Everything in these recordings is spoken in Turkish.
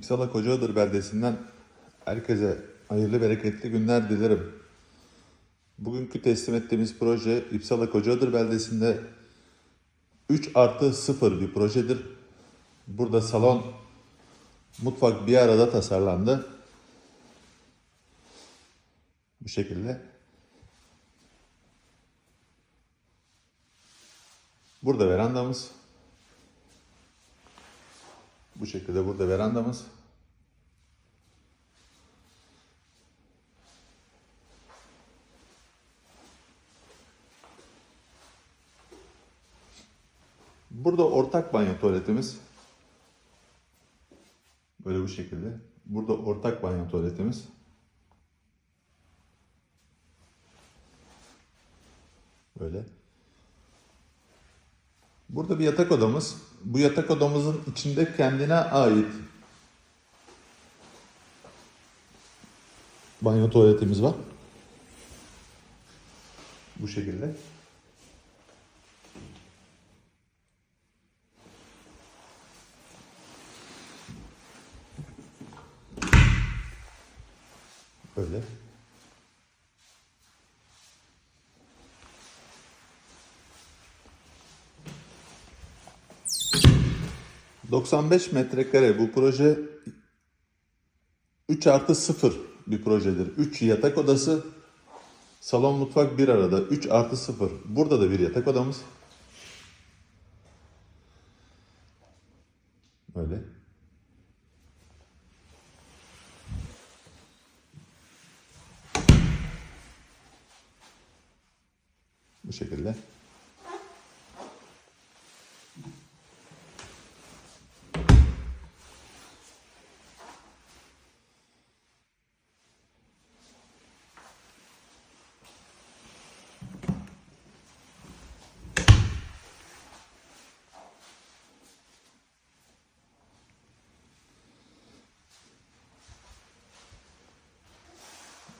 İpsala Kocaadır beldesinden herkese hayırlı bereketli günler dilerim. Bugünkü teslim ettiğimiz proje İpsala Kocaadır beldesinde 3 artı 0 bir projedir. Burada salon, mutfak bir arada tasarlandı. Bu şekilde. Burada verandamız. Bu şekilde burada verandamız. Burada ortak banyo tuvaletimiz. Böyle bu şekilde. Burada ortak banyo tuvaletimiz. Böyle. Burada bir yatak odamız. Bu yatak odamızın içinde kendine ait banyo tuvaletimiz var. Bu şekilde. Böyle. ...95 metrekare bu proje 3 artı 0 bir projedir. 3 yatak odası, salon mutfak bir arada. 3 artı 0. Burada da bir yatak odamız. Böyle. Bu şekilde.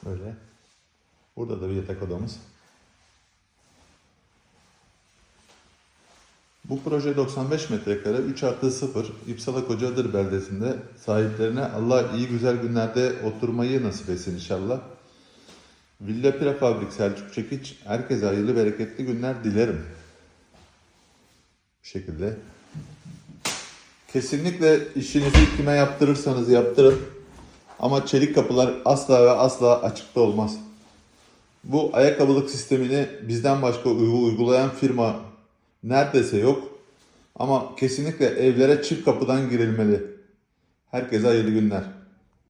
Böyle. Burada da bir yatak odamız. Bu proje 95 metrekare 3 artı 0 İpsala Kocaadır beldesinde sahiplerine Allah iyi güzel günlerde oturmayı nasip etsin inşallah. Villa Prefabrik Selçuk Çekiç herkese hayırlı bereketli günler dilerim. Bu şekilde. Kesinlikle işinizi kime yaptırırsanız yaptırın. Ama çelik kapılar asla ve asla açıkta olmaz. Bu ayakkabılık sistemini bizden başka uy- uygulayan firma neredeyse yok. Ama kesinlikle evlere çift kapıdan girilmeli. Herkese hayırlı günler.